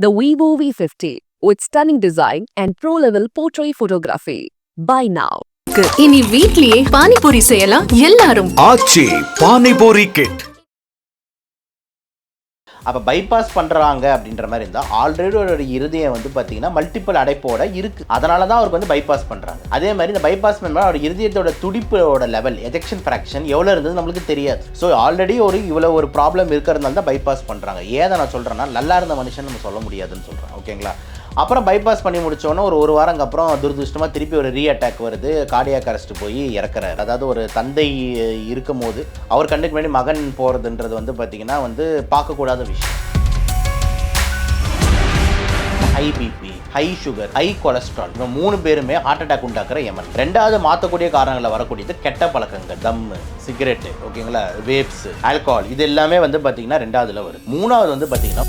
The Vivo V50 with stunning design and pro-level portrait photography. Buy now. இனி வீட்லயே பானிபூரி செய்யலாம் எல்லாரும் ஆச்சி பானிபூரி கிட் அப்போ பைபாஸ் பண்ணுறாங்க அப்படின்ற மாதிரி இருந்தால் ஆல்ரெடி ஒரு இருதயம் வந்து பார்த்தீங்கன்னா மல்டிபிள் அடைப்போட இருக்குது அதனால தான் அவருக்கு வந்து பைபாஸ் பண்ணுறாங்க அதே மாதிரி இந்த பைபாஸ் பண்ணும்போது அவர் இருதயத்தோட துடிப்போட லெவல் எஜெக்ஷன் ஃப்ராக்ஷன் எவ்வளோ இருந்தது நம்மளுக்கு தெரியாது. ஸோ ஆல்ரெடி ஒரு இவ்வளோ ஒரு ப்ராப்ளம் இருக்கிறதுனால தான் பைபாஸ் பண்ணுறாங்க ஏதை நான் சொல்கிறேன்னா நல்லா இருந்த மனுஷன் நம்ம சொல்ல முடியாதுன்னு சொல்கிறேன் ஓகேங்களா அப்புறம் பைபாஸ் பண்ணி முடித்தோன்னே ஒரு ஒரு வாரங்க அப்புறம் துரதிருஷ்டமாக திருப்பி ஒரு ரீ அட்டாக் வருது. கார்டியாக் அரெஸ்ட் போய் இறக்குறாரு. அதாவது ஒரு தந்தை இருக்கும் போது அவர் கண்ணுக்கு முன்னாடி மகன் போகிறதுன்றது வந்து பார்த்திங்கன்னா வந்து பார்க்கக்கூடாத விஷயம். High BP high sugar high cholesterol இவங்க மூணு பேருமே ஹார்ட் அட்டாக் உண்டாக்குற எமன் ரெண்டாவது மாற்றக்கூடிய காரணங்களில் வரக்கூடியது கெட்ட பழக்கங்கள். தம்மு சிகரெட்டு ஓகேங்களா வேப்ஸ் ஆல்கஹால் இது எல்லாமே வந்து பார்த்தீங்கன்னா ரெண்டாவதுல வரும் மூணாவது வந்து பார்த்தீங்கன்னா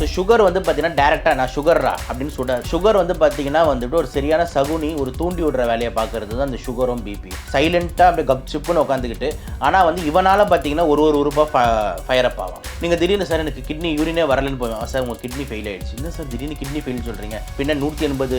ஸோ சுகர் வந்து பார்த்தீங்கன்னா டேரெக்டாக நான் சுகர்ரா அப்படின்னு சொல்கிறேன் சுகர் வந்து பார்த்தீங்கன்னா வந்துட்டு ஒரு சரியான சகுனி ஒரு தூண்டி விடுற வேலையை பார்க்கறது தான் அந்த சுகரும் பிபி சைலண்ட்டாக அப்படியே கப்சிப்புன்னு உட்காந்துக்கிட்டு ஆனால் வந்து இவனால் பார்த்தீங்கன்னா ஒரு ஒரு உறுப்பாக ஃபயர் அப் ஆகும் நீங்கள் திடீர்னு சார் எனக்கு கிட்னி யூரினே வரலன்னு போவேன் சார் உங்கள் கிட்னி ஃபெயில் ஆயிடுச்சு. என்ன சார் திடீர்னு கிட்னி ஃபெயில் சொல்கிறீங்க பின்ன நூற்றி எண்பது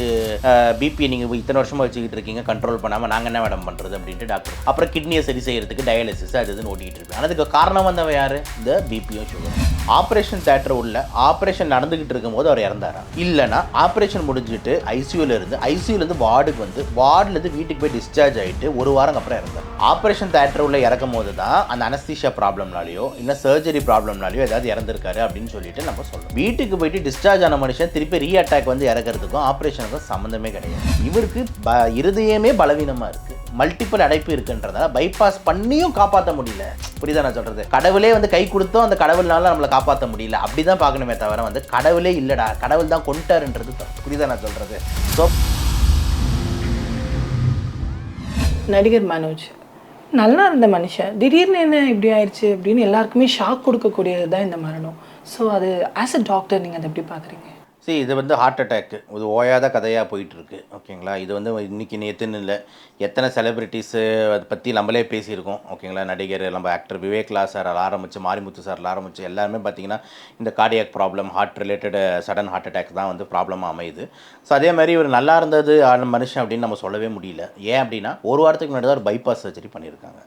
பிபி நீங்கள் இத்தனை வருஷமாக வச்சுக்கிட்டு இருக்கீங்க கண்ட்ரோல் பண்ணாமல் நாங்கள் என்ன மேடம் பண்ணுறது அப்படின்ட்டு டாக்டர் அப்புறம் கிட்னியை சரி செய்கிறதுக்கு டயாலிசிஸ் அது இதுன்னு ஓட்டிகிட்டு இருப்பேன். அதுக்கு காரணம் வந்தவன் யார்? இந்த பிபியும் சுகர் ஆப்ரேஷன் தேட்டர் உள்ள ஆப்ரேஷன் நடந்துகிட்டு இருக்கும்போது அவர் இறந்தாரா? இல்லைனா ஆப்ரேஷன் முடிஞ்சிட்டு ஐசியூல இருந்து ஐசியூல இருந்து வார்டுக்கு வந்து வார்டுல இருந்து வீட்டுக்கு போய் டிஸ்சார்ஜ் ஆயிட்டு ஒரு வாரம் அப்புறம் இறந்தார். ஆப்ரேஷன் தேட்டர் உள்ள இறக்கும் போது தான் அந்த அனஸ்தீஷியா ப்ராப்ளம்னாலேயோ இல்லை சர்ஜரி ப்ராப்ளம்னாலேயோ ஏதாவது இறந்துருக்காரு அப்படின்னு சொல்லிட்டு நம்ம சொல்லணும் வீட்டுக்கு போயிட்டு டிஸ்சார்ஜ் ஆன மனுஷன் திருப்பி ரீ அட்டாக் வந்து இறக்குறதுக்கும் ஆப்ரேஷனுக்கும் சம்மந்தமே கிடையாது. இவருக்கு ப இருதயமே பலவீனமா இருக்கு. மல்டிபிள் அடைப்பு இருக்குன்றதால பைபாஸ் பண்ணியும் காப்பாற்ற முடியல. புரியுதா நான் சொல்கிறது கடவுளே வந்து கை கொடுத்தோம் அந்த கடவுள்னால நம்மளை காப்பாற்ற முடியல. அப்படி தான் பார்க்கணுமே தவிர வந்து கடவுளே இல்லைடா. கடவுள் தான் கொண்டாருன்றது புரியுதா நான் சொல்கிறது ஸோ நடிகர் மனோஜ் நல்லா இருந்த மனுஷன். திடீர்னு என்ன இப்படி ஆயிடுச்சு அப்படின்னு எல்லாருக்குமே ஷாக் கொடுக்கக்கூடியது தான் இந்த மரணம். ஸோ அது ஆஸ் அ டாக்டர் நீங்கள் அதை எப்படி பார்க்குறீங்க? சரி இது வந்து ஹார்ட் அட்டாக்கு இது ஓயாத கதையாக போயிட்டுருக்கு. ஓகேங்களா? இது வந்து இன்னைக்கு நேற்றுன்னு இல்லை எத்தனை செலிப்ரிட்டிஸு அதை பற்றி நம்மளே பேசியிருக்கோம். ஓகேங்களா? நடிகர் நம்ம ஆக்டர் விவேக்லா சார் ஆரம்பித்து மாரிமுத்து சார் ஆரம்பித்து எல்லாருமே பார்த்திங்கன்னா இந்த cardiac problem heart related sudden heart attack தான் வந்து ப்ராப்ளமாக அமையுது. ஸோ அதே மாதிரி ஒரு நல்லா இருந்தது ஆன மனுஷன் அப்படின்னு நம்ம சொல்லவே முடியல. ஏன் அப்படின்னா ஒரு வாரத்துக்கு முன்னாடி தான் ஒரு பைபாஸ் சர்ஜரி பண்ணியிருக்காங்க.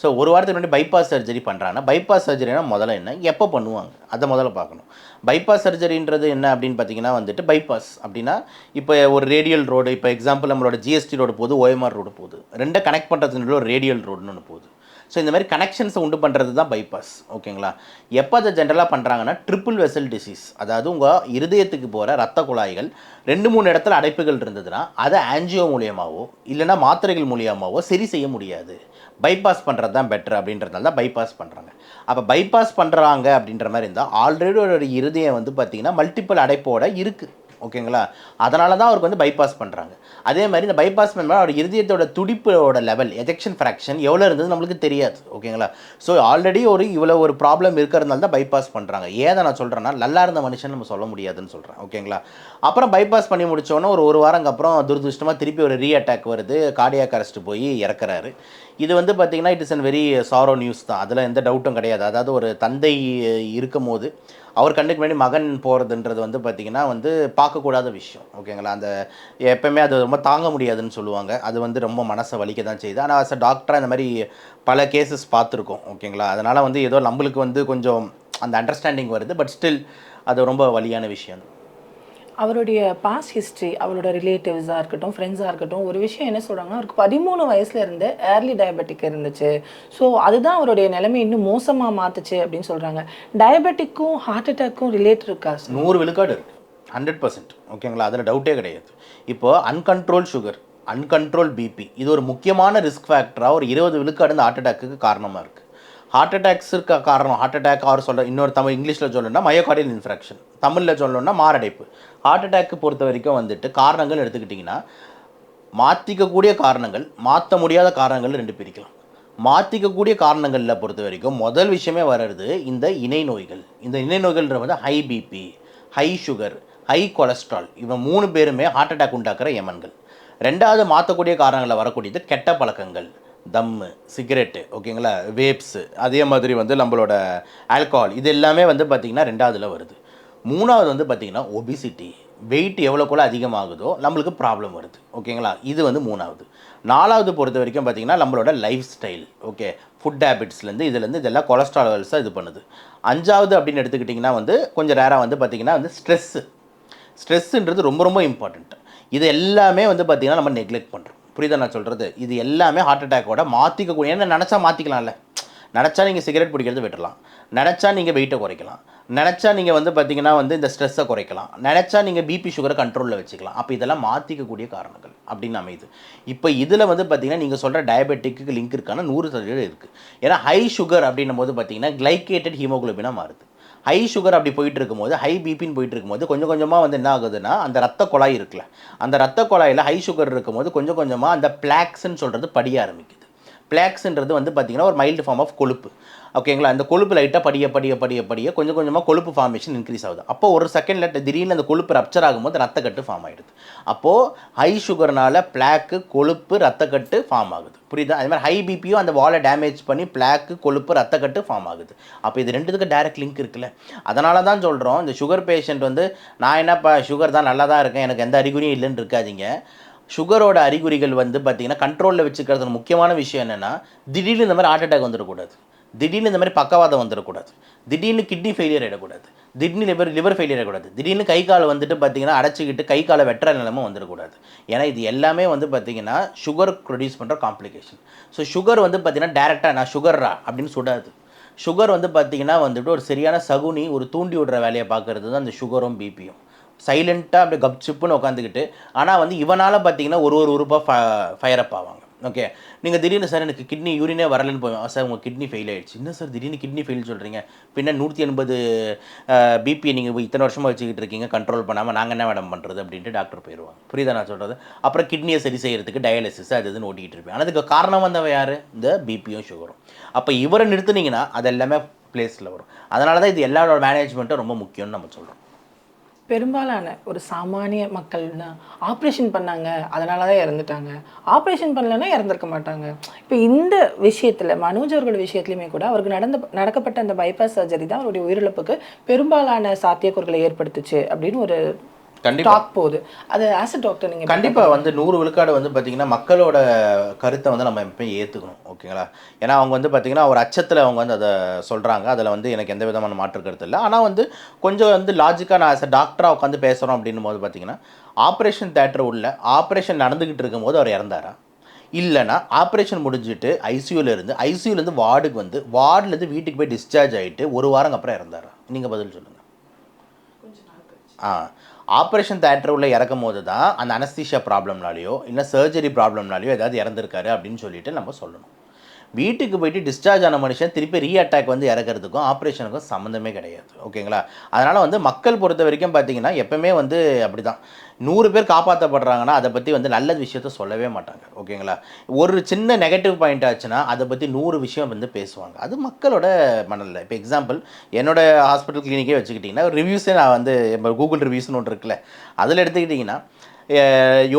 ஸோ ஒரு வாரத்துக்கு முன்னாடி பைபாஸ் சர்ஜரி பண்ணுறாங்கன்னா பைபாஸ் சர்ஜரினா முதல்ல என்ன? எப்போ பண்ணுவாங்க? அதை முதல்ல பார்க்கணும். பைபாஸ் சர்ஜரின்றது என்ன அப்படின்னு பார்த்தீங்கன்னா வந்துட்டு பைபாஸ் அப்படின்னா இப்போ ஒரு ரேடியல் ரோடு இப்போ எக்ஸாம்பிள் நம்மளோட ஜிஎஸ்டி ரோடு போகுது ஓஎம்ஆர் ரோடு போகுது. ரெண்டை கனெக்ட் பண்ணுறதுனால ஒரு ரேடியல் ரோடுன்னு ஒன்று போகுது. ஸோ இந்த மாதிரி கனெக்ஷன்ஸை உண்டு பண்ணுறது தான் பைபாஸ் ஓகேங்களா எப்போ அதை ஜென்ரலாக பண்ணுறாங்கன்னா ட்ரிபிள் வெசல் டிசீஸ் அதாவது உங்கள் இருதயத்துக்கு போகிற ரத்த குழாய்கள் ரெண்டு மூணு இடத்துல அடைப்புகள் இருந்ததுன்னா அதை ஆன்ஜியோ மூலியமாகவோ இல்லைன்னா மாத்திரைகள் மூலியமாகவோ சரி செய்ய முடியாது. பைபாஸ் பண்ணுறது தான் பெட்டர் அப்படின்றதுனால தான் பைபாஸ் பண்ணுறாங்க அப்போ பைபாஸ் பண்ணுறாங்க அப்படின்ற மாதிரி இருந்தால் ஆல்ரெடி ஒரு இருதயம் வந்து பார்த்திங்கன்னா மல்டிபிள் அடைப்போட இருக்குது ஓகேங்களா அதனால தான் அவருக்கு வந்து பைபாஸ் பண்ணுறாங்க அதே மாதிரி இந்த பைபாஸ் பண்ணும்போது அவர் இருதயத்தோட துடிப்போட லெவல் எஜெக்ஷன் ஃப்ராக்ஷன் எவ்வளோ இருந்தது நம்மளுக்கு தெரியாது ஓகேங்களா? ஸோ ஆல்ரெடி ஒரு இவ்வளோ ஒரு ப்ராப்ளம் இருக்கிறதுனால தான் பைபாஸ் பண்ணுறாங்க ஏதை நான் சொல்கிறேன்னா நல்லா இருந்த மனுஷன் நம்ம சொல்ல முடியாதுன்னு சொல்கிறேன் ஓகேங்களா? அப்புறம் பைபாஸ் பண்ணி முடித்தோன்னே ஒரு ஒரு வாரங்க அப்புறம் துரதிருஷ்டமாக திருப்பி ஒரு ரீ அட்டாக் வருது. கார்டியாக் அரெஸ்ட் போய் இறக்குறாரு. இது வந்து பார்த்திங்கன்னா it is an very sorrow news தான். அதில் எந்த டவுட்டும் கிடையாது. அதாவது ஒரு தந்தை இருக்கும் போது அவர் கண்ணுக்கு முன்னாடி மகன் போகிறதுன்றது வந்து பார்த்திங்கன்னா வந்து பார்க்கக்கூடாத விஷயம் ஓகேங்களா? அந்த எப்போயுமே அது ரொம்ப தாங்க முடியாதுன்னு சொல்லுவாங்க. அது வந்து ரொம்ப மனசை வலிக்க தான் செய்யுது ஆனால் அஸ் அ டாக்டராக இந்த மாதிரி பல கேசஸ் பார்த்துருக்கோம் ஓகேங்களா? அதனால் வந்து ஏதோ நம்மளுக்கு வந்து கொஞ்சம் அந்த அண்டர்ஸ்டாண்டிங் வருது பட் ஸ்டில் அது ரொம்ப வலியான விஷயம். அவருடைய பாஸ் ஹிஸ்ட்ரி அவரோட ரிலேட்டிவ்ஸாக இருக்கட்டும் ஃப்ரெண்ட்ஸாக இருக்கட்டும் ஒரு விஷயம் என்ன சொல்கிறாங்கன்னா அவருக்கு பதிமூணு வயசுல இருந்து ஏர்லி டயபெட்டிக் இருந்துச்சு. ஸோ அதுதான் அவருடைய நிலைமை இன்னும் மோசமாக மாற்றுச்சு அப்படின்னு சொல்கிறாங்க டயபெட்டிக்கும் ஹார்ட் அட்டாக்கும் ரிலேட் இருக்கா நூறு விழுக்காடு இருக்குது ஹண்ட்ரட் பர்சன்ட் ஓகேங்களா அதில் டவுட்டே கிடையாது. இப்போது அன்கண்ட்ரோல் சுகர் அன்கண்ட்ரோல் பிபி இது ஒரு முக்கியமான ரிஸ்க் ஃபேக்டராக ஒரு இருபது விழுக்காடு இந்த ஹார்ட் அட்டாக்கு காரணமாக இருக்குது ஹார்ட் அட்டாக்ஸுக்கு காரணம் ஹார்ட் அட்டாக் அவர் சொல்கிற இன்னொரு தமிழ் இங்கிலீஷில் சொல்லணும்னா மயோகார்டியல் இன்ஃப்ராக்ஷன் தமிழில் சொல்லணும்னா மாரடைப்பு. ஹார்ட் அட்டாக்கு பொறுத்த வரைக்கும் வந்துட்டு காரணங்கள் எடுத்துக்கிட்டிங்கன்னா மாற்றிக்கக்கூடிய காரணங்கள் மாற்ற முடியாத காரணங்கள் ரெண்டு பிரிக்கலாம். மாற்றிக்கக்கூடிய காரணங்களில் பொறுத்த வரைக்கும் முதல் விஷயமே வர்றது இந்த இணை நோய்கள். இந்த இணை நோய்கள்ன்ற வந்து high BP high sugar high cholesterol இவன் மூணு பேருமே ஹார்ட் அட்டாக் உண்டாக்குற எமன்கள் ரெண்டாவது மாற்றக்கூடிய காரணங்களில் வரக்கூடியது கெட்ட பழக்கங்கள். தம்மு சிகரெட்டு ஓகேங்களா? வேப்ஸு அதே மாதிரி வந்து நம்மளோட ஆல்கஹால் இது எல்லாமே வந்து பார்த்திங்கன்னா ரெண்டாவதில் வருது. மூணாவது வந்து பார்த்திங்கன்னா ஒபிசிட்டி வெயிட் எவ்வளோக்குள்ள அதிகமாகுதோ நம்மளுக்கு ப்ராப்ளம் வருது. ஓகேங்களா? இது வந்து மூணாவது. நாலாவது பொறுத்த வரைக்கும் பார்த்திங்கன்னா நம்மளோட லைஃப் ஸ்டைல் ஓகே ஃபுட் ஹேபிட்ஸ்லேருந்து இதுலேருந்து இதெல்லாம் கொலஸ்ட்ரால் லெவல்ஸாக இது பண்ணுது. அஞ்சாவது அப்படின்னு எடுத்துக்கிட்டிங்கன்னா வந்து கொஞ்சம் ரேராக வந்து பார்த்திங்கன்னா வந்து ஸ்ட்ரெஸ்ஸு ஸ்ட்ரெஸ்ஸுன்றது ரொம்ப ரொம்ப இம்பார்ட்டண்ட் இது எல்லாமே வந்து பார்த்திங்கன்னா நம்ம நெக்லெக்ட் பண்ணுறோம் புரியுதா நான் சொல்கிறது இது எல்லாமே ஹார்ட் அட்டாக்கோட மாற்றிக்கக்கூடிய ஏன்னா நினச்சா மாற்றிக்கலாம்ல நினச்சா நீங்கள் சிகரெட் பிடிக்கிறது விட்டுடலாம் நினச்சா நீங்கள் வெயிட்டை குறைக்கலாம். நினச்சா நீங்கள் வந்து பார்த்தீங்கன்னா வந்து இந்த ஸ்ட்ரெஸ்ஸை குறைக்கலாம். நினச்சா நீங்கள் பிபி சுகரை கண்ட்ரோலில் வச்சுக்கலாம். அப்போ இதெல்லாம் மாற்றிக்கக்கூடிய காரணங்கள் அப்படின்னு அமையுது. இப்போ இதில் வந்து பார்த்தீங்கன்னா நீங்கள் சொல்கிற டயபெட்டிக்கு லிங்க் இருக்கான நூறு சதவீதம் இருக்குது ஏன்னா ஹை சுகர் அப்படின்னும் போது பார்த்தீங்கன்னா கிளைகேட்டட் ஹீமோகுளோபினாக மாறுது. ஹை சுகர் அப்படி போயிட்டு இருக்கும்போது ஹை பிபின்னு போயிட்டு இருக்கும்போது கொஞ்சம் கொஞ்சமாக வந்து என்ன ஆகுதுன்னா அந்த ரத்த குழாய் இருக்குல்ல அந்த ரத்த குழாயில் ஹை சுகர் இருக்கும்போது கொஞ்சம் கொஞ்சமாக அந்த பிளாக்ஸ்ன்னு சொல்கிறது படிய ஆரம்பிக்குது. பிளாக்ஸ்ன்றது வந்து பார்த்திங்கன்னா ஒரு மைல்டு ஃபார்ம் ஆஃப் கொழுப்பு. ஓகேங்களா அந்த கொழுப்பு லைட்டாக படிய படிய படிய படிய கொஞ்சம் கொஞ்சமாக கொழுப்பு ஃபார்மேஷன் இன்க்ரீஸ் ஆகுது. அப்போ ஒரு செகண்டில் திடீர்னு அந்த கொழுப்பு ரப்சர் ஆகும்போது ரத்தக்கட்டு ஃபார்ம் ஆகிடுது அப்போது ஹை சுகர்னால பிளாக்கு கொழுப்பு ரத்தக்கட்டு ஃபார்ம் ஆகுது. புரியுதா? அதே மாதிரி ஹை பிபியும் அந்த வாலை டேமேஜ் பண்ணி பிளாக்கு கொழுப்பு ரத்தக்கட்டு ஃபார்ம் ஆகுது. அப்போ இது ரெண்டுத்துக்கு டைரக்ட் லிங்க் இருக்குல்ல. அதனால தான் சொல்கிறோம் இந்த சுகர் பேஷண்ட் வந்து நான் என்னப்பா சுகர் தான் நல்லா தான் இருக்கேன் எனக்கு எந்த அறிகுறியும் இல்லைன்னு இருக்காதீங்க. சுகரோட அறிகுறிகள் வந்து பார்த்திங்கன்னா கண்ட்ரோலில் வச்சுக்கிறது முக்கியமான விஷயம் என்னென்னா திடீர்னு இந்த மாதிரி ஹார்ட் அட்டாக் வந்துடக்கூடாது. திடீர்னு இந்த மாதிரி பக்கவாதம் வந்துடக்கூடாது. திடீர்னு கிட்னி ஃபெயிலியர் ஆகிடக்கூடாது திடீர்னு லிவர் லிவர் ஃபெயிலியர் ஆகக்கூடாது திடீர்னு கை கால் வந்துட்டு பார்த்தீங்கன்னா அடைச்சிக்கிட்டு கை காலை வெட்டுற நிலமும் வந்துடக்கூடாது. ஏன்னா இது எல்லாமே வந்து பார்த்தீங்கன்னா சுகர் ப்ரொடியூஸ் பண்ணுற காம்ப்ளிகேஷன் ஸோ சுகர் வந்து பார்த்தீங்கன்னா டேரெக்டாக நான் சுகர்ரா அப்படின்னு சுடாது. சுகர் வந்து பார்த்தீங்கன்னா வந்துட்டு ஒரு சரியான சகுனி ஒரு தூண்டி விடுற வேலையை பார்க்கறது தான் அந்த சுகரும் பிபியும் சைலண்ட்டாக அப்படியே கப் சிப்புன்னு உட்காந்துக்கிட்டு ஆனால் வந்து இவனால் பார்த்தீங்கன்னா ஒரு ஒரு உறுப்பாக ஃப ஃபயர் அப் ஆவாங்க. ஓகே நீங்கள் திடீர்னு சார் எனக்கு கிட்னி யூரினே வரலன்னு போவேன் சார் உங்கள் கிட்னி ஃபெயில் ஆகிடுச்சு என்ன சார் திடீர்னு கிட்னி ஃபெயில் சொல்கிறீங்க பின்ன நூற்றி எண்பது பிபி நீங்கள் இத்தனை வருஷமாக வச்சுக்கிட்டு இருக்கீங்க கண்ட்ரோல் பண்ணாமல் நாங்கள் என்ன மேடம் பண்ணுறது அப்படின்ட்டு டாக்டர் போயிடுவாங்க புரியுதா நான் சொல்கிறது அப்புறம் கிட்னியை சரி செய்கிறதுக்கு டயாலிசிஸ் அது இதுன்னு ஓட்டிகிட்டு இருப்பேன். அதுக்கு காரணம் வந்தவன் யார்? இந்த பிபியும் சுகரும் அப்போ இவரை நிறுத்துனீங்கன்னா அது எல்லாமே பிளேஸில் வரும். அதனால தான் இது எல்லாரோட மேனேஜ்மெண்ட்டும் ரொம்ப முக்கியம்னு நம்ம சொல்கிறோம் பெரும்பாலான ஒரு சாமானிய மக்கள்னா ஆப்ரேஷன் பண்ணாங்க அதனால தான் இறந்துட்டாங்க. ஆப்ரேஷன் பண்ணலைன்னா இறந்துருக்க மாட்டாங்க. இப்போ இந்த விஷயத்தில் மனோஜ் அவர்களோட விஷயத்துலையுமே கூட அவருக்கு நடந்த நடக்கப்பட்ட அந்த பைபாஸ் சர்ஜரி தான் அவருடைய உயிரிழப்புக்கு பெரும்பாலான சாத்தியக்கூறுகளை ஏற்படுத்துச்சு அப்படின்னு ஒரு டாக் போகுது. அது ஆஸ் அ டாக்டர் நீங்கள் கண்டிப்பாக வந்து நூறு விழுக்காடு வந்து பார்த்திங்கன்னா மக்களோட கருத்தை வந்து நம்ம எப்பயும் ஏற்றுக்கணும் ஓகேங்களா? ஏன்னா அவங்க வந்து பார்த்திங்கன்னா ஒரு அச்சத்தில் அவங்க வந்து அதை சொல்கிறாங்க அதில் வந்து எனக்கு எந்த விதமான மாற்று கருத்து இல்லை. ஆனால் வந்து கொஞ்சம் வந்து லாஜிக்காக நான் ஆஸ் அ டாக்டராக உட்காந்து பேசுகிறோம் அப்படின்னும் போது பார்த்திங்கன்னா ஆப்ரேஷன் தேட்டர் உள்ள ஆப்ரேஷன் நடந்துக்கிட்டு இருக்கும்போது அவர் இறந்தாரா? இல்லைனா ஆப்ரேஷன் முடிஞ்சிட்டு ஐசியூவில் இருந்து ஐசியூலேருந்து வார்டுக்கு வந்து வார்டுலேருந்து வீட்டுக்கு போய் டிஸ்சார்ஜ் ஆகிட்டு ஒரு வாரம் அப்புறம் இறந்தாரா? நீங்கள் பதில் சொல்லுங்கள் ஆ ஆப்ரேஷன் தேட்டர் உள்ள இறக்கும் போது தான் அந்த அனஸ்தீஷியா ப்ராப்ளம்னாலையோ இல்லை சர்ஜரி ப்ராப்ளம்னாலேயோ ஏதாவது இறந்துருக்காரு அப்படின்னு சொல்லிட்டு நம்ம சொல்லணும். வீட்டுக்கு போயிட்டு டிஸ்சார்ஜ் ஆன மனுஷன் திருப்பி ரீ அட்டாக் வந்து இறக்கிறதுக்கும் ஆப்ரேஷனுக்கும் சம்மந்தமே கிடையாது. ஓகேங்களா? அதனால் வந்து மக்கள் பொறுத்த வரைக்கும் பார்த்தீங்கன்னா எப்பவுமே வந்து அப்படி தான் நூறு பேர் காப்பாற்றப்படுறாங்கன்னா அதை பற்றி வந்து நல்ல விஷயத்த சொல்லவே மாட்டாங்க. ஓகேங்களா? ஒரு சின்ன நெகட்டிவ் பாயிண்ட் ஆச்சுன்னா அதை பற்றி நூறு விஷயம் வந்து பேசுவாங்க. அது மக்களோட மனநிலை. இப்போ எக்ஸாம்பிள் என்னோட ஹாஸ்பிட்டல் கிளினிக்கே வச்சுக்கிட்டிங்கன்னா ரிவ்யூஸே நான் வந்து இப்போ கூகுள் ரிவ்யூஸ்னு ஒன்று இருக்குல்ல அதில் எடுத்துக்கிட்டிங்கன்னா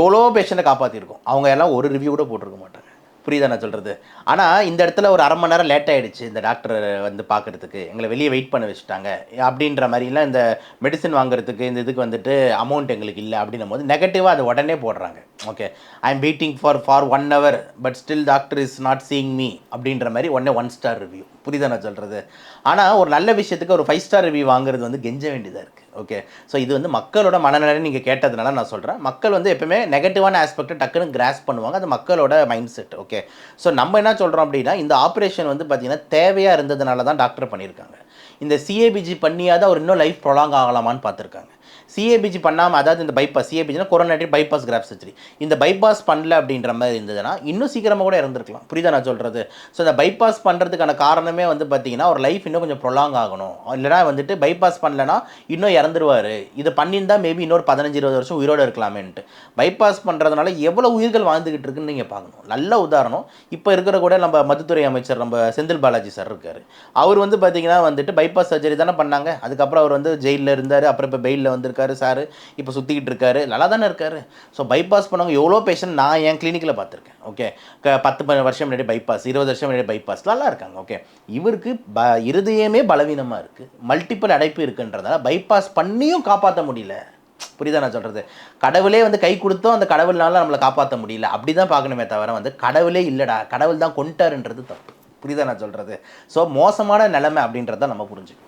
எவ்வளோ பேஷண்ட்டை காப்பாற்றிருக்கோம் அவங்க எல்லாம் ஒரு ரிவ்யூ கூட போட்டிருக்க மாட்டாங்க. புரியுதா நான் சொல்கிறது ஆனால் இந்த இடத்துல ஒரு அரை மணி நேரம் லேட் ஆகிடுச்சு இந்த டாக்டர் வந்து பார்க்கறதுக்கு. எங்களை வெளியே வெயிட் பண்ண வச்சுட்டாங்க. அப்படின்ற மாதிரிலாம் இந்த மெடிசன் வாங்குறதுக்கு இந்த இதுக்கு வந்துட்டு அமௌண்ட் எங்களுக்கு இல்லை அப்படின்னும் போது நெகட்டிவாக அதை உடனே போடுறாங்க. Okay I am waiting for for one hour but still doctor is not seeing me அப்படின்ற மாதிரி உடனே ஒன் ஸ்டார் ரிவ்யூ புரியுதா நான் சொல்கிறது ஆனால் ஒரு நல்ல விஷயத்துக்கு ஒரு ஃபைவ் ஸ்டார் ரிவ்யூ வாங்குறது வந்து கெஞ்ச வேண்டியதாக இருக்குது ஓகே ஸோ இது வந்து மக்களோட மனநிலை நீங்கள் கேட்டதுனால நான் சொல்கிறேன் மக்கள் வந்து எப்பவுமே நெகட்டிவான ஆஸ்பெக்ட்டை டக்குன்னு கிராஸ் பண்ணுவாங்க. அது மக்களோட மைண்ட் செட் ஓகே ஸோ நம்ம என்ன சொல்கிறோம் அப்படின்னா இந்த ஆப்ரேஷன் வந்து பார்த்திங்கன்னா தேவையாக இருந்ததுனால தான் டாக்டர் பண்ணியிருக்காங்க. இந்த சிஏபிஜி பண்ணியாதான் அவர் இன்னும் லைஃப் ப்ரொலாங் ஆகலாமான்னு பார்த்துருக்காங்க. சிஏபிஜி பண்ணாமல் அதாவது இந்த பைபாஸ் சிஏபிஜினா கொரோனாட்டி பைபாஸ் கிராஃப் சர்ஜரி இந்த பைபாஸ் பண்ணல அப்படின்ற மாதிரி இருந்ததுன்னா இன்னும் சீக்கிரமாக கூட இறந்துருக்கலாம். புரியுதா நான் சொல்கிறது ஸோ இந்த பைபாஸ் பண்ணுறதுக்கான காரணமே வந்து பார்த்தீங்கன்னா ஒரு லைஃப் இன்னும் கொஞ்சம் ப்ரொலாங் ஆகணும். இல்லைனா வந்துட்டு பைபாஸ் பண்ணலனா இன்னும் இறந்துருவார். இது பண்ணியிருந்தா மேபி இன்னொரு பதினஞ்சு இருபது வருஷம் உயிரோடு இருக்கலாமேன்ட்டு. பைபாஸ் பண்ணுறதுனால எவ்வளோ உயிர்கள் வாழ்ந்துக்கிட்டு இருக்குன்னு நீங்கள் பார்க்கணும். நல்ல உதாரணம். இப்போ இருக்கிற கூட நம்ம மதுத்துறை அமைச்சர் நம்ம செந்தில் பாலாஜி சார் இருக்கார். அவர் வந்து பார்த்தீங்கன்னா வந்துட்டு பைபாஸ் சர்ஜரி தானே பண்ணாங்க. அதுக்கப்புறம் அவர் வந்து ஜெயிலில் இருந்தார். அப்புறம் இப்போ பெயிலில் வந்திருக்காரு. சார். இப்போ சுற்றிக்கிட்டு இருக்காரு. நல்லா தானே இருக்காரு. ஸோ பைபாஸ் பண்ணவங்க எவ்வளோ பேஷண்ட் நான் என் கிளினிக்கில் பார்த்துருக்கேன். ஓகே க பத்து ப- வருஷம் முன்னாடி பைபாஸ் இருபது வருஷம் முன்னாடி பைபாஸ் நல்லா இருக்காங்க. ஓகே இவருக்கு ப இருதயமே பலவீனமாக இருக்குது மல்டிபிள் அடைப்பு இருக்குன்றதால பைபாஸ் பண்ணியும் காப்பாற்ற முடியல. புரியுதா நான் சொல்கிறது கடவுளே வந்து கை கொடுத்தோம். அந்த கடவுள்னால நம்மளை காப்பாற்ற முடியல. அப்படி தான் பார்க்கணுமே தவிர வந்து கடவுளே இல்லைடா. கடவுள் தான் கொண்டாருன்றது தப்பு. புரியுதா நான் சொல்கிறது ஸோ மோசமான நிலைமை அப்படின்றத நம்ம புரிஞ்சுக்கணும்.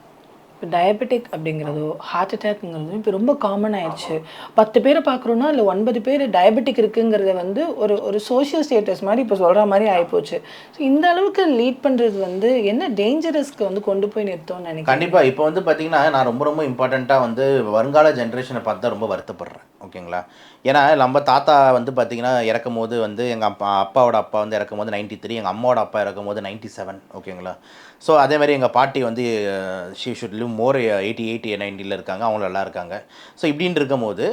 இப்போ டயபெட்டிக் அப்படிங்கிறதோ ஹார்ட் அட்டாக்ங்கிறதோ இப்போ ரொம்ப காமன் ஆயிடுச்சு. பத்து பேரை பார்க்குறோன்னா இல்லை ஒன்பது பேர் டயபெட்டிக் இருக்குங்கிறத வந்து ஒரு ஒரு சோஷியல் ஸ்டேட்டஸ் மாதிரி இப்போ சொல்கிற மாதிரி ஆகிப்போச்சு ஸோ இந்த அளவுக்கு லீட் பண்ணுறது வந்து என்ன டேஞ்சரஸ்க்கு வந்து கொண்டு போய் நிறுத்தோம்னு நினைக்கிறேன் கண்டிப்பாக இப்போ வந்து பார்த்தீங்கன்னா நான் ரொம்ப ரொம்ப இம்பார்ட்டண்ட்டாக வந்து வருங்கால ஜென்ரேஷனை பார்த்து தான் ரொம்ப வருத்தப்படுறேன். ஓகேங்களா? ஏன்னா நம்ம தாத்தா வந்து பார்த்தீங்கன்னா இறக்கும் போது வந்து எங்கள் அப்பா அப்பாவோட அப்பா வந்து இறக்கும் போது நைன்ட்டி த்ரீ எங்கள் அம்மாவோட அப்பா இறக்கும் போது நைன்ட்டி செவன் ஓகேங்களா? ஸோ அதே மாதிரி எங்கள் பாட்டி வந்து she should live more eighty eighty நைன்ட்டியில் இருக்காங்க. அவங்க நல்லா இருக்காங்க. ஸோ இப்படின்னு இருக்கும்போது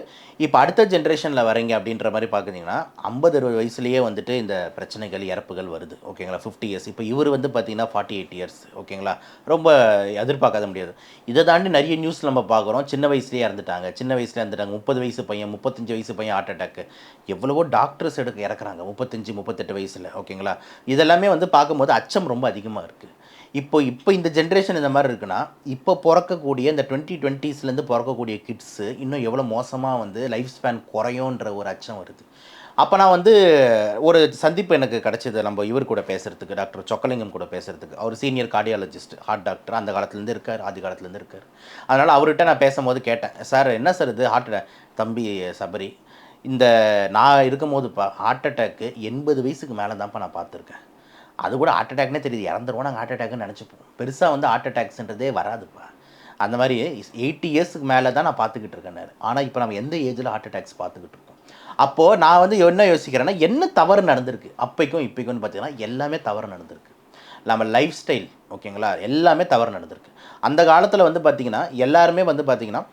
இப்போ அடுத்த ஜென்ரேஷனில் வரீங்க அப்படின்ற மாதிரி பார்க்குறீங்கன்னா ஐம்பது அறுபது வயசுலேயே வந்துட்டு இந்த பிரச்சனைகள் இறப்புகள் வருது. ஓகேங்களா ஃபிஃப்டி இயர்ஸ் இப்போ இவர் வந்து பார்த்தீங்கன்னா ஃபார்ட்டி எயிட் இயர்ஸ் ஓகேங்களா ரொம்ப எதிர்பார்க்காத முடியாது. இதை தாண்டி நிறைய நியூஸ் நம்ம பார்க்குறோம் சின்ன வயசுலேயே இறந்துட்டாங்க. சின்ன வயசுலேயே இறந்துட்டாங்க. முப்பது வயசு பையன் முப்பத்தஞ்சு வயசு பையன் ஹார்ட் அட்டாக்கு எவ்வளவோ டாக்டர்ஸ் எடுக்க இறக்குறாங்க. முப்பத்தஞ்சு முப்பத்தெட்டு வயசில். ஓகேங்களா இதெல்லாமே வந்து பார்க்கும்போது அச்சம் ரொம்ப அதிகமாக இருக்குது இப்போ இப்போ இந்த ஜென்ரேஷன் இந்த மாதிரி இருக்குன்னா இப்போ பிறக்கக்கூடிய இந்த டுவெண்ட்டி டுவெண்ட்டீஸ்லேருந்து பிறக்கக்கூடிய கிட்ஸு இன்னும் எவ்வளோ மோசமாக வந்து லைஃப் ஸ்பேன் குறையோன்ற ஒரு அச்சம் வருது. அப்போ நான் வந்து ஒரு சந்திப்பு எனக்கு கிடச்சிது நம்ம இவர் கூட பேசுகிறதுக்கு டாக்டர் சொக்கலிங்கம் கூட பேசுகிறதுக்கு அவர் சீனியர் கார்டியாலஜிஸ்ட் ஹார்ட் டாக்டர் அந்த காலத்துலேருந்து இருக்கார் ஆதி காலத்துலேருந்து இருக்கார். அதனால் அவர்கிட்ட நான் பேசும்போது கேட்டேன் சார் என்ன சார் இது? ஹார்ட் தம்பி சபரி இந்த நான் இருக்கும்போதுப்பா ஹார்ட் அட்டாக்கு எண்பது வயசுக்கு மேலே தான்ப்பா நான் பார்த்துருக்கேன். அது கூட ஹார்ட் அட்டாக்னே தெரியுது. இறந்துருவோம் நாங்கள் ஹார்ட் அட்டாக்னு நினச்சிப்போம். பெருசாக வந்து ஹார்ட் அட்டாக்ஸ்ன்றதே வராதுப்பா. அந்த மாதிரி எயிட்டி இயர்ஸ்க்கு மேலே தான் நான் பார்த்துக்கிட்டு இருக்கேன் ஆனால் இப்போ நம்ம எந்த ஏஜில் ஹார்ட் அட்டாக்ஸ் பார்த்துக்கிட்டு இருக்கோம்? அப்போது நான் வந்து என்ன யோசிக்கிறேன்னா என்ன தவறு நடந்திருக்கு? அப்பைக்கும் இப்பைக்கும்னு பார்த்தீங்கன்னா எல்லாமே தவறு நடந்திருக்கு. நம்ம லைஃப் ஸ்டைல் ஓகேங்களா? எல்லாமே தவறு நடந்திருக்கு. அந்த காலத்தில் வந்து பார்த்திங்கன்னா எல்லாருமே வந்து பார்த்திங்கன்னா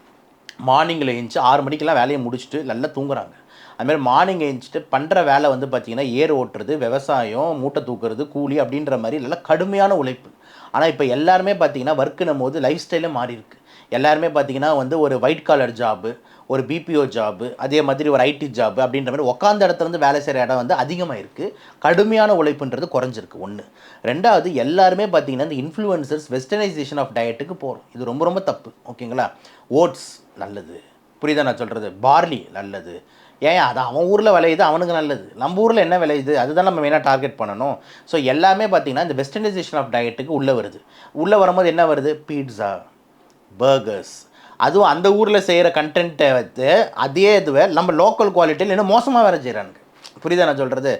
மார்னிங்கில் எழுந்துச்சு ஆறு மணிக்கெல்லாம் வேலையை முடிச்சுட்டு நல்லா தூங்குறாங்க. அதுமாதிரி மார்னிங் எழுந்துச்சிட்டு பண்ணுற வேலை வந்து பார்த்திங்கன்னா ஏர் ஓட்டுறது விவசாயம் மூட்டை தூக்குறது கூலி அப்படின்ற மாதிரி நல்லா கடுமையான உழைப்பு. ஆனால் இப்போ எல்லாருமே பார்த்தீங்கன்னா ஒர்க்குனும் போது லைஃப் ஸ்டைலே மாறி இருக்கு. எல்லாருமே பார்த்தீங்கன்னா வந்து ஒரு ஒயிட் காலர் ஜாபு ஒரு பிபிஓ ஜாபு அதே மாதிரி ஒரு ஐடி ஜாப் அப்படின்ற மாதிரி உட்காந்த இடத்துலேருந்து வேலை செய்கிற இடம் வந்து அதிகமாக இருக்குது கடுமையான உழைப்புன்றது குறைஞ்சிருக்கு ஒன்று ரெண்டாவது எல்லாருமே பார்த்தீங்கன்னா இந்த இன்ஃப்ளூயன்சர்ஸ் வெஸ்டர்னைசேஷன் ஆஃப் டயட்டுக்கு போகிறோம் இது ரொம்ப ரொம்ப தப்பு. ஓகேங்களா? ஓட்ஸ் நல்லது. புரியுதா நான் சொல்கிறது பார்லி நல்லது. ஏன் அது அவன் ஊரில் விளையுது அவனுக்கு நல்லது. நம்ம ஊரில் என்ன விளையுது அதுதான் நம்ம மெயினாக டார்கெட் பண்ணணும். ஸோ எல்லாமே பார்த்திங்கன்னா இந்த வெஸ்டர்னைசேஷன் ஆஃப் டயட்டுக்கு உள்ளே வருது. உள்ளே வரும்போது என்ன வருது? பீட்சா பர்கர்ஸ் அதுவும் அந்த ஊரில் செய்கிற கண்டென்ட்டை வந்து அதே இதுவே நம்ம லோக்கல் குவாலிட்டியில் இன்னும் மோசமாக வேறு செய்கிறானுங்க புரியுதா நான் சொல்கிறது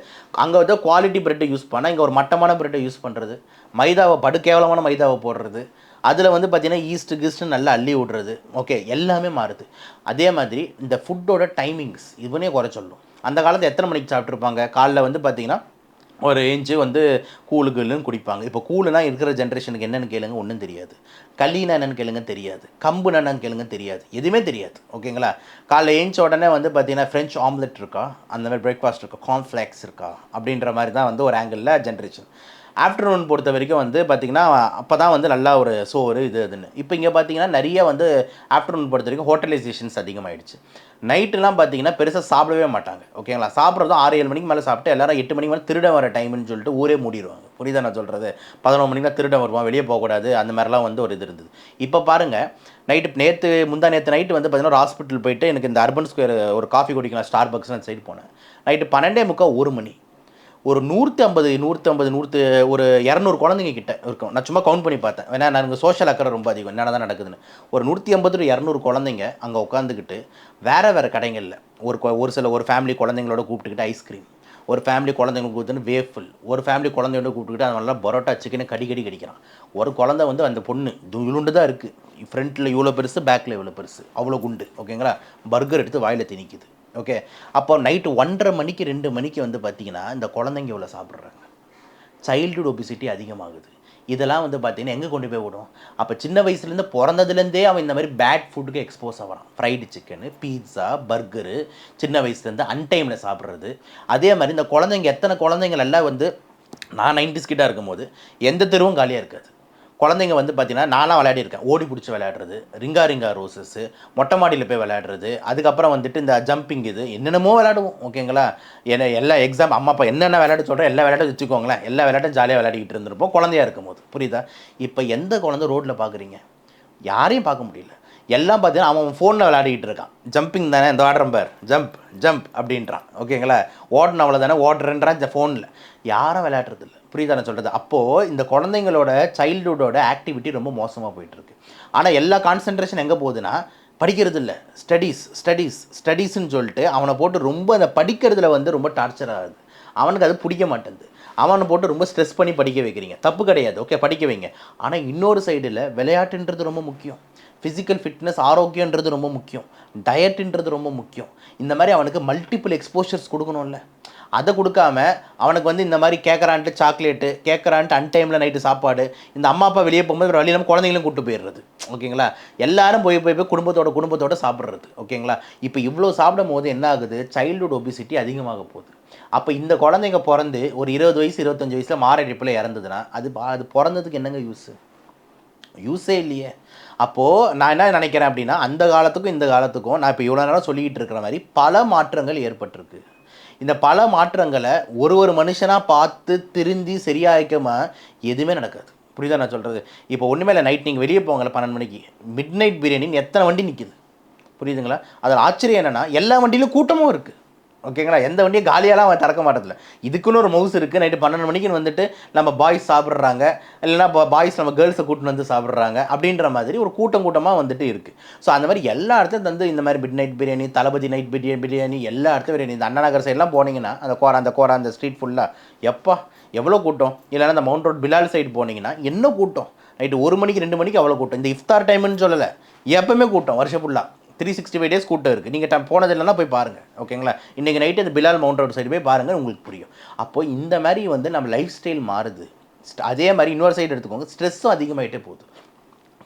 அங்கே வந்து குவாலிட்டி பிரெட்டை யூஸ் பண்ணால் இங்கே ஒரு மட்டமான பிரெட்டை யூஸ் பண்ணுறது மைதாவை படு கேவலமான மைதாவை போடுறது. அதில் வந்து பார்த்தீங்கன்னா ஈஸ்ட்டு கீஸ்ட்டு நல்லா அள்ளி விடுறது. ஓகே எல்லாமே மாறுது. அதே மாதிரி இந்த ஃபுட்டோட டைமிங்ஸ் இதுனே குறை சொல்லும். அந்த காலத்தில் எத்தனை மணிக்கு சாப்பிட்ருப்பாங்க காலைல வந்து பார்த்தீங்கன்னா ஒரு ஏஞ்சு வந்து கூழுக்குன்னு குடிப்பாங்க. இப்போ கூழுலாம் இருக்கிற ஜென்ரேஷனுக்கு என்னென்னு கேளுங்க ஒன்றும் தெரியாது. களினா என்னன்னு கேளுங்க தெரியாது. கம்புனா என்னன்னு கேளுங்க தெரியாது. எதுவுமே தெரியாது. ஓகேங்களா? காலைல ஏஞ்ச உடனே வந்து பார்த்தீங்கன்னா ஃப்ரெஞ்ச் ஆம்லெட் இருக்கா? அந்த மாதிரி பிரேக்ஃபாஸ்ட் இருக்கா? கார்ன்ஃப்ளேக்ஸ் இருக்கா? அப்படின்ற மாதிரி தான் வந்து ஒரு ஆங்கிளில் ஜென்ரேஷன் ஆஃப்டர்நூன் பொறுத்த வரைக்கும் வந்து பார்த்திங்கன்னா அப்போ தான் வந்து நல்லா ஒரு சோறு இது அதுன்னு இப்போ இங்கே பார்த்தீங்கன்னா நிறைய வந்து ஆஃப்டர்நூன் பொறுத்த வரைக்கும் ஹோட்டலைசேஷன்ஸ் அதிகமாகிடுச்சு நைட்டுலாம் பார்த்தீங்கன்னா பெருசாக சாப்பிடவே மாட்டாங்க. ஓகேங்களா? சாப்பிட்றதும் ஆறு ஏழு மணிக்கு மேலே சாப்பிட்டு எல்லாரும் எட்டு மணிக்கு மேலே திருட வர டைம்னு சொல்லிட்டு ஊரே மூடிடுவாங்க புரியுதா நான் சொல்கிறது பதினொரு மணிக்கெலாம் திருடம் வருவான் வெளியே போகக்கூடாது. அந்த மாதிரிலாம் வந்து ஒரு இது இருந்தது. இப்போ பாருங்கள் நைட்டு நேற்று முந்தா நேற்று நைட்டு வந்து பார்த்தீங்கன்னா ஒரு ஹாஸ்பிட்டல் போயிட்டு எனக்கு இந்த அர்பன் ஸ்கொயர் ஒரு காஃபி குடிக்கலாம் ஸ்டார் பக்ஸ் அந்த சைடு போனேன். நைட்டு பன்னெண்டே முக்கால் ஒரு மணி. ஒரு நூற்றி ஐம்பது நூற்றி ஐம்பது நூற்று ஒரு இரநூறு குழந்தைங்க கிட்ட இருக்கும். நான் சும்மா கவுண்ட் பண்ணி பார்த்தேன். ஏன்னா எனக்கு சோஷியல் அக்கறை ரொம்ப அதிகம். என்னென்ன தான் நடக்குதுன்னு. ஒரு நூற்றி ஐம்பது டு இரநூறு குழந்தைங்க அங்கே உட்காந்துக்கிட்டு வேறு வேறு கடைகளில் ஒரு ஒரு சில ஒரு ஃபேமிலி குழந்தைங்களோட கூப்பிட்டுக்கிட்டு ஐஸ்கிரீம் ஒரு ஃபேமிலி குழந்தைங்களுக்கு கொடுத்துன்னு வேஃபுல். ஒரு ஃபேமிலி குழந்தையோட கூப்பிட்டுக்கிட்டு அவன் நல்லா பரோட்டா சிக்கனை கடி கடி கடிக்கிறான். ஒரு குழந்தை வந்து அந்த பொண்ணு துளுண்டு தான் இருக்குது ஃப்ரண்ட்டில் இவ்வளோ பெருசு பேக்கில் இவ்வளோ பெருசு. அவ்வளோ குண்டு ஓகேங்களா பர்கர் எடுத்து வாயில் திணிக்குது ஓகே அப்போ நைட்டு ஒன்றரை மணிக்கு ரெண்டு மணிக்கு வந்து பார்த்தீங்கன்னா இந்த குழந்தைங்க இவ்வளோ சாப்பிட்றாங்க. சைல்டுஹுட் ஒபிசிட்டி அதிகமாகுது. இதெல்லாம் வந்து பார்த்தீங்கன்னா எங்கே கொண்டு போய் விடும்? அப்போ சின்ன வயசுலேருந்து பிறந்ததுலேருந்தே அவன் இந்த மாதிரி பேட் ஃபுட்டுக்கு எக்ஸ்போஸ் ஆகிறான் ஃப்ரைடு சிக்கனு பீட்ஸா பர்கரு சின்ன வயசுலேருந்து அன்டைமில் சாப்பிட்றது. அதே மாதிரி இந்த குழந்தைங்க எத்தனை குழந்தைங்களெல்லாம் வந்து நான் நைன்டிஸ் கிட்ட இருக்கும்போது எந்த தெருவும் காலியாக இருக்காது. குழந்தைங்க வந்து பார்த்தீங்கன்னா நானாக விளையாடிருக்கேன் ஓடி பிடிச்சி விளையாடுறது ரிங்கா ரிங்கா ரோசஸ்ஸு மொட்டை மாடியில் போய் விளையாடுறது அதுக்கப்புறம் வந்துட்டு இந்த ஜம்பிங் இது என்னென்னமோ விளையாடுவோம் ஓகேங்களா என்ன எல்லா எக்ஸாம் அம்மா அப்பா என்னென்ன விளையாட சொல்கிறேன் எல்லா விளையாட்டும் வச்சுக்கோங்களேன். எல்லா விளையாட்டும் ஜாலியாக விளையாடிக்கிட்டு இருந்திருப்போம் இருக்கும் போது புரியுதா? இப்போ எந்த குழந்தை ரோட்டில் பார்க்குறீங்க யாரையும் பார்க்க முடியல. எல்லாம் பார்த்தீங்கன்னா அவன் ஃபோனில் விளையாடிக்கிட்டு இருக்கான். ஜம்பிங் தானே இந்த ஆடுறேன் பேர். ஜம்ப் ஜம்ப் அப்படின்றான் ஓகேங்களா ஓடணும் அவ்வளோ தானே ஓடுறேன்றான் இந்த ஃபோனில் யாரும் விளையாடுறது இல்லை. புரியுதா நான் சொல்கிறது அப்போது இந்த குழந்தைங்களோட சைல்டுஹுட்டோட ஆக்டிவிட்டி ரொம்ப மோசமாக போயிட்டுருக்கு. ஆனால் எல்லா கான்சன்ட்ரேஷன் எங்கே போகுதுன்னா படிக்கிறது இல்லை ஸ்டடீஸ் ஸ்டடீஸ் ஸ்டடீஸ்ன்னு சொல்லிட்டு அவனை போட்டு ரொம்ப அந்த படிக்கிறதுல வந்து ரொம்ப டார்ச்சர் ஆகுது. அவனுக்கு அது பிடிக்க மாட்டேங்குது. அவனை போட்டு ரொம்ப ஸ்ட்ரெஸ் பண்ணி படிக்க வைக்கிறீங்க. தப்பு கிடையாது. ஓகே படிக்க வைங்க. ஆனால் இன்னொரு சைடில் விளையாட்டுன்றது ரொம்ப முக்கியம். ஃபிசிக்கல் ஃபிட்னஸ் ஆரோக்கியன்றது ரொம்ப முக்கியம். டயட்டுன்றது ரொம்ப முக்கியம். இந்த மாதிரி அவனுக்கு மல்டிபிள் எக்ஸ்போஷர்ஸ் கொடுக்கணும்ல. அதை கொடுக்காம அவனுக்கு வந்து இந்த மாதிரி கேட்குறான்ட்டு சாக்லேட்டு கேட்குறான்ட்டு அன்டைமில் நைட்டு சாப்பாடு இந்த அம்மா அப்பா வெளியே போகும்போது வழி இல்லாமல் குழந்தைங்களும் கூட்டு போயிடுறது. ஓகேங்களா? எல்லாரும் போய் போய் போய் குடும்பத்தோட குடும்பத்தோட சாப்பிட்றது. ஓகேங்களா? இப்போ இவ்வளோ சாப்பிடும் போது என்ன ஆகுது? சைல்டுஹுட் ஒபிசிட்டி அதிகமாக போகுது. அப்போ இந்த குழந்தைங்க பிறந்து ஒரு இருபது வயசு இருபத்தஞ்சி வயசில் மாரடைப்பில் இறந்ததுன்னா அது பா- அது பிறந்ததுக்கு என்னங்க யூஸு யூஸே இல்லையே. அப்போது நான் என்ன நினைக்கிறேன் அப்படின்னா அந்த காலத்துக்கும் இந்த காலத்துக்கும் நான் இப்போ இவ்வளோ நேரம் சொல்லிக்கிட்டு இருக்கிற மாதிரி பல மாற்றங்கள் ஏற்பட்டிருக்கு. இந்த பல மாற்றங்களை ஒரு ஒரு மனுஷனாக பார்த்து திருந்தி சரியாயிக்காம எதுவுமே நடக்காது. புரியுதா நான் சொல்கிறது இப்போ ஒன்றுமே இல்லை நைட் நீங்கள் வெளியே போங்கல பன்னெண்டு மணிக்கு. மிட் நைட் பிரியாணின்னு எத்தனை வண்டி நிற்கிது புரியுதுங்களா? அதில் ஆச்சரியம் என்னென்னா எல்லா வண்டியிலும் கூட்டமும் இருக்குது ஓகேங்களா? எந்த வண்டியும் காலியாலாம் அவன் திறக்க மாட்டதில்ல. இதுக்குன்னு ஒரு மவுஸ் இருக்குது நைட்டு பன்னெண்டு மணிக்குன்னு வந்துட்டு நம்ம பாய்ஸ் சாப்பிட்றாங்க. இல்லைன்னா பாய்ஸ் நம்ம கேர்ள்ஸை கூட்டின்னு வந்து சாப்பிட்றாங்க. அப்படின்ற மாதிரி ஒரு கூட்டம் கூட்டமாக வந்துட்டு இருக்குது ஸோ அந்த மாதிரி எல்லா இடத்துலையும் வந்து இந்த மாதிரி midnight biryani Thalapathy night biryani biryani எல்லா இடத்துலையும் பிரியாணி இந்த அண்ணா நகர் சைட்லாம் போனீங்கன்னா அந்த கோரா அந்த கோரா அந்த ஸ்ட்ரீட் ஃபுல்லாக எப்பா எவ்வளோ கூட்டம்? இல்லைனா அந்த மவுண்ட் ரோட் பிலால் சைடு போனீங்கன்னா என்ன கூட்டம்? நைட்டு ஒரு மணிக்கு ரெண்டு மணிக்கு அவ்வளோ கூட்டம். இந்த இஃப்தார் டைம்னு சொல்லலை. எப்பவுமே கூட்டம் வருஷம் ஃபுல்லாக த்ரீ சிக்ஸ்டி ஃபைவ் டேஸ் கூட்டம் இருக்குது நீங்கள் டைம் போனது போய் பாருங்கள் ஓகேங்களா? இன்றைக்கி நைட்டு இந்த பிலால் மவுண்ட் ரோட் சைடு போய் பாருங்கள் உங்களுக்கு புரியும். அப்போது இந்த மாதிரி வந்து நம்ம லைஃப் ஸ்டைல் மாறுது அதே மாதிரி இன்னொரு சைடு எடுத்துக்கோங்க. ஸ்ட்ரெஸ்ஸும் அதிகமாகிட்டே போகுது.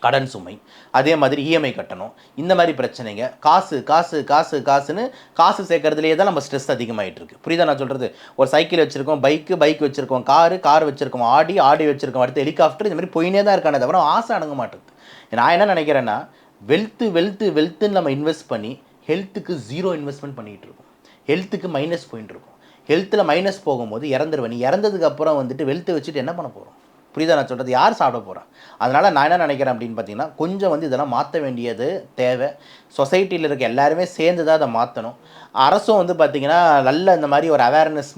கடன் சுமை அதே மாதிரி இஎம்ஐ கட்டணும். இந்த மாதிரி பிரச்சனைங்க. காசு காசு காசு காசுன்னு காசு சேர்க்கறதுலேயே தான் நம்ம ஸ்ட்ரெஸ் அதிகமாகிட்டு இருக்கு. புரியுதா நான் சொல்கிறது ஒரு சைக்கிள் வச்சுருக்கோம் பைக்கு பைக் வச்சுருக்கோம் காரு கார் வச்சுருக்கோம் ஆடி ஆடி வச்சுருக்கோம் அடுத்து ஹெலிகாப்டர் இந்த மாதிரி போயினே தான் இருக்கானே தவிர ஆசை அடங்க மாட்டேங்குது. நான் என்ன நினைக்கிறேன்னா வெல்த்து வெல்த்து வெல்த்துன்னு நம்ம இன்வெஸ்ட் பண்ணி ஹெல்த்துக்கு ஜீரோ இன்வெஸ்ட்மெண்ட் பண்ணிகிட்டு இருக்கோம். ஹெல்த்துக்கு மைனஸ் போயிட்டுருக்கும் ஹெல்த்தில் மைனஸ் போகும்போது இறந்துருவேன். நீ இறந்ததுக்கப்புறம் வந்துட்டு வெல்த்தை வச்சுட்டு என்ன பண்ண போகிறோம் புரியுதா நான் சொல்கிறது யார் சாப்பிட போகிறான் அதனால் நான் என்ன நினைக்கிறேன் அப்படின்னு பார்த்தீங்கன்னா கொஞ்சம் வந்து இதெல்லாம் மாற்ற வேண்டியது தேவை. சொசைட்டியில் இருக்க எல்லாருமே சேர்ந்து தான் அதை மாற்றணும் அரசும் வந்து பார்த்திங்கன்னா நல்ல இந்த மாதிரி ஒரு அவேர்னஸ்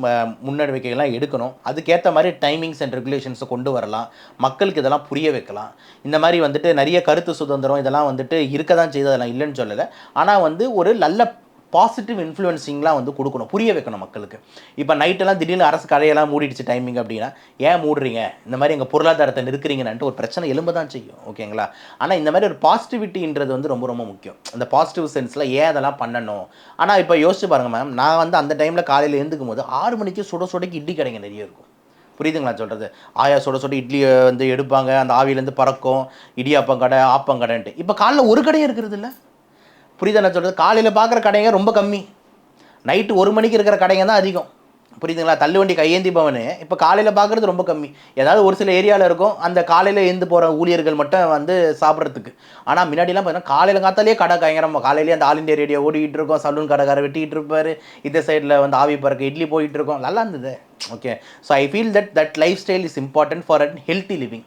முன்னெடுக்கைகள்லாம் எடுக்கணும். அதுக்கேற்ற மாதிரி டைமிங்ஸ் அண்ட் ரெகுலேஷன்ஸை கொண்டு வரலாம். மக்களுக்கு இதெல்லாம் புரிய வைக்கலாம். இந்த மாதிரி வந்துட்டு நிறைய கருத்து சுதந்திரம் இதெல்லாம் வந்துட்டு இருக்க தான் செய்து அதெல்லாம் இல்லைன்னு சொல்லலை. ஆனால் வந்து ஒரு நல்ல பாசிட்டிவ் இன்ஃப்ளூயன்சிங்லாம் வந்து கொடுக்கணும். புரிய வைக்கணும் மக்களுக்கு. இப்போ நைட்டெல்லாம் திடீர்னு அரசு கடையெல்லாம் மூடிடுச்சு டைமிங் அப்படின்னா ஏன் மூடுறீங்க? இந்த மாதிரி எங்கள் பொருளாதாரத்தை நிற்கிறீங்கன்ட்டு ஒரு பிரச்சனை எலும்பு தான் செய்யும் ஓகேங்களா ஆனால் இந்த மாதிரி ஒரு பாசிட்டிவிட்டின்றது வந்து ரொம்ப ரொம்ப முக்கியம். அந்த பாசிட்டிவ் சென்ஸில் ஏன் அதெல்லாம் பண்ணணும்? ஆனால் இப்போ யோசிச்சு பாருங்கள் மேம் நான் வந்து அந்த டைமில் காலையில் எழுந்துக்கும் போது ஆறு மணிக்கு சுட சுடக்கு இட்லி கடைங்க நிறைய இருக்கும். புரியுதுங்களா சொல்கிறது ஆயா சுட சுட இட்லியை வந்து எடுப்பாங்க அந்த ஆவியிலேருந்து பறக்கும் இடியாப்பம் கடை ஆப்பம் கடைன்ட்டு. இப்போ காலைல ஒரு கடையே இருக்கிறது இல்லை புரியுதா நான் சொல்கிறது காலையில் பார்க்குற கடைங்க ரொம்ப கம்மி. நைட்டு ஒரு மணிக்கு இருக்கிற கடைங்க தான் அதிகம். புரியுதுங்களா? தள்ளுவண்டி கையேந்தி பவனு இப்போ காலையில் பார்க்குறது ரொம்ப கம்மி. ஏதாவது ஒரு சில ஏரியாவில் இருக்கும். அந்த காலையில் எழுந்து போகிற ஊழியர்கள் மட்டும் வந்து சாப்பிட்றதுக்கு. ஆனால் முன்னாடிலாம் பார்த்தீங்கன்னா காலையில் காத்தாலே கடை பயங்கரமாக காலையிலேயே அந்த ஆல் இண்டியா ரேடியோ ஓடிக்கிட்டு இருக்கோம். சலூன் கடைக்காரர் வெட்டிக்கிட்டு இருப்பார். இந்த சைடில் வந்து ஆவி பறக்க இட்லி போயிட்டு இருக்கோம். நல்லா இருந்தது. Okay so I feel that that lifestyle is important for an healthy living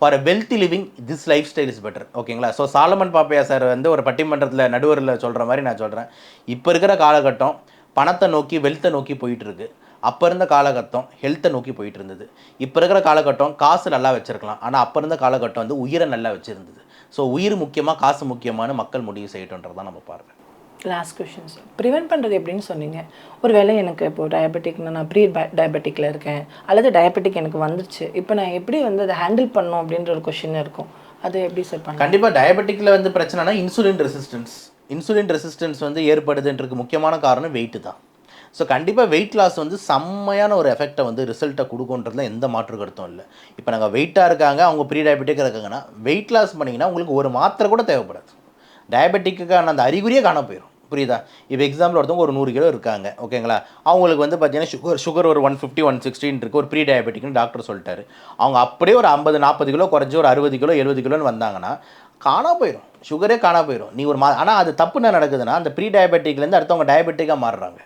for a wealthy living this lifestyle is better ஓகேங்களா ஸோ சாலமன் பாப்பையா சார் வந்து ஒரு பட்டிமன்றத்தில் நடுவரில் சொல்கிற மாதிரி நான் சொல்கிறேன் இப்போ இருக்கிற காலகட்டம் பணத்தை நோக்கி வெல்த்தை நோக்கி போயிட்டுருக்கு. அப்போ இருந்த காலகட்டம் ஹெல்த்தை நோக்கி போயிட்டு இருந்தது இப்போ இருக்கிற காலகட்டம் காசு நல்லா வச்சுருக்கலாம். ஆனால் அப்போ இருந்த காலகட்டம் வந்து உயிரை நல்லா வச்சுருந்தது. ஸோ உயிர் முக்கியமாக காசு முக்கியமான மக்கள் முடிவு செய்யட்டுன்றது தான் நம்ம பார்வை லாஸ்ட் கொஷின்ஸ் ப்ரிவென்ட் பண்ணுறது எப்படின்னு சொன்னீங்க. ஒருவேளை எனக்கு இப்போது டயபெட்டிக்னா நான் ப்ரீ டயபெட்டிக்கில் இருக்கேன். அல்லது டயபெட்டிக் எனக்கு வந்துருச்சு. இப்போ நான் எப்படி வந்து அதை ஹேண்டில் பண்ணணும் அப்படின்ற ஒரு கொஷின் இருக்கும். அதை எப்படி சார் பண்ண கண்டிப்பாக டயபெட்டிக்கில் வந்து பிரச்சனைனா இன்சுலின் ரெசிஸ்டன்ஸ் இன்சுலின் ரெசிஸ்டன்ஸ் வந்து ஏற்படுதுன்றதுக்கு முக்கியமான காரணம் வெயிட்டு தான். ஸோ கண்டிப்பாக வெயிட் லாஸ் வந்து செம்மையான ஒரு எஃபெக்டை வந்து ரிசல்ட்டை கொடுக்குன்றதுல எந்த மாற்று கருத்தும் இல்லை. இப்போ நாங்கள் வெயிட்டாக இருக்காங்க அவங்க ப்ரீ டயபெட்டிக்காக இருக்காங்கன்னா வெயிட் லாஸ் பண்ணிங்கன்னா உங்களுக்கு ஒரு மாத்திரை கூட தேவைப்படாது. டயபெட்டிக்குக்கான அந்த அறிகுறியே காண போயிடும் புரியுதா? இப்போ எக்ஸாம்பிள் ஒருத்தவங்க ஒரு நூறு கிலோ இருக்காங்க. ஓகேங்களா? அவங்களுக்கு வந்து பார்த்தீங்கன்னா சுகர் சுகர் ஒரு ஒன் ஃபிஃப்டி ஒன் சிக்ஸ்டின் இருக்குது ஒரு ப்ரீ டயபெட்டிக்னு டாக்டர் சொல்லிட்டாரு. அவங்க அப்படியே ஒரு ஐம்பது நாற்பது கிலோ குறைஞ்சி ஒரு அறுபது கிலோ எழுபது கிலோன்னு வந்தாங்கன்னா காணா போயிடும் சுகரே காணா போயிடும் நீ ஒரு மா ஆனால் அது தப்பு என்ன நடக்குதுன்னா அந்த ப்ரீ டயபெட்டிக்லேருந்து அடுத்தவங்க டயபெட்டிக்காக மாறுறாங்க.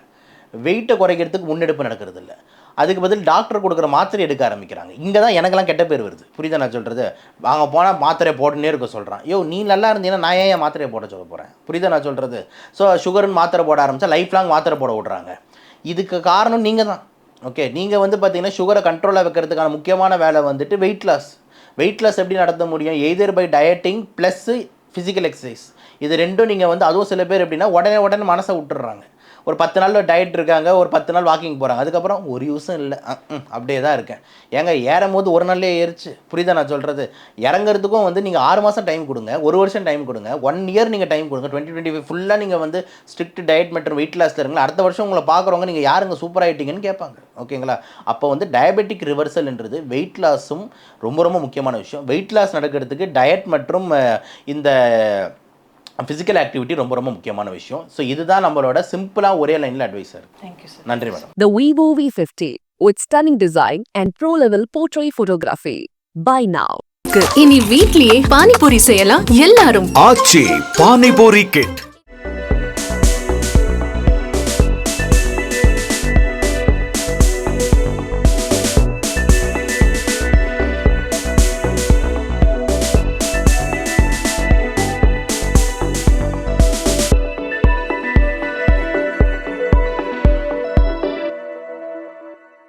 வெயிட்டை குறைக்கிறதுக்கு முன்னெடுப்பு நடக்கிறது இல்லை அதுக்கு பதில் டாக்டர் கொடுக்குற மாத்திரை எடுக்க ஆரம்பிக்கிறாங்க. இங்கே தான் எனக்கெல்லாம் கெட்ட பேர் வருது. புரியுதா நான் சொல்கிறது அங்கே போனால் மாத்திரை போட்டுனே இருக்க சொல்கிறான் யோ நீ நல்லா இருந்தீங்கன்னா நான் ஏன் என் மாத்திரையை போட சொல்ல போகிறேன் புரியுதா நான் சொல்கிறது ஸோ சுகருன்னு மாத்திரை போட ஆரம்பித்தா லைஃப் லாங் மாத்திரை போட விட்றாங்க. இதுக்கு காரணம் நீங்கள் தான் ஓகே நீங்கள் வந்து பார்த்தீங்கன்னா சுகரை கண்ட்ரோலாக வைக்கிறதுக்கான முக்கியமான வேலை வந்துட்டு வெயிட் லாஸ் வெயிட் லாஸ் எப்படி நடத்த முடியும்? Either by dieting plus physical exercise இது ரெண்டும் நீங்கள் வந்து அதுவும் சில பேர் எப்படின்னா உடனே உடனே மனசை விட்டுடுறாங்க. ஒரு பத்து நாள் டயட் இருக்காங்க ஒரு பத்து நாள் வாக்கிங் போகிறாங்க அதுக்கப்புறம் ஒரு யூஸும் இல்லை. ம் அப்படியே தான் இருக்கேன். ஏங்க ஏறும் போது ஒரு நாள்லேயே ஏறிச்சு. புரியுதா நான் சொல்கிறது இறங்குறதுக்கும் வந்து நீங்கள் ஆறு மாதம் டைம் கொடுங்க. ஒரு வருஷம் டைம் கொடுங்க. ஒன் இயர் நீங்கள் டைம் கொடுங்க. டுவெண்ட்டி டுவெண்ட்டி ஃபைவ் ஃபுல்லாக நீங்கள் வந்து ஸ்ட்ரிக்ட் டயட் மற்றும் வெயிட் லாஸில் இருங்களா அடுத்த வருஷம் உங்களை பார்க்குறவங்க நீங்கள் யாருங்க சூப்பர் ஆகிட்டீங்கன்னு கேட்பாங்க. ஓகேங்களா அப்போ வந்து டயபெட்டிக் ரிவர்சல்ன்றது வெயிட் லாஸும் ரொம்ப ரொம்ப முக்கியமான விஷயம். வெயிட் லாஸ் நடக்கிறதுக்கு டயட் மற்றும் இந்த ஃபிசிக்கல் ஆக்டிவிட்டி ரொம்ப ரொம்ப முக்கியமான விஷயம். ஸோ இதுதான் நம்மளோட சிம்பிளாக ஒரே லைனில் அட்வைஸ் சார். நன்றி madam The Vivo V50 with stunning design and pro-level portrait photography. Buy now. இனி வீட்லயே பானிபூரி செய்யலாம் எல்லாரும். ஆச்சி பானிபூரி கிட்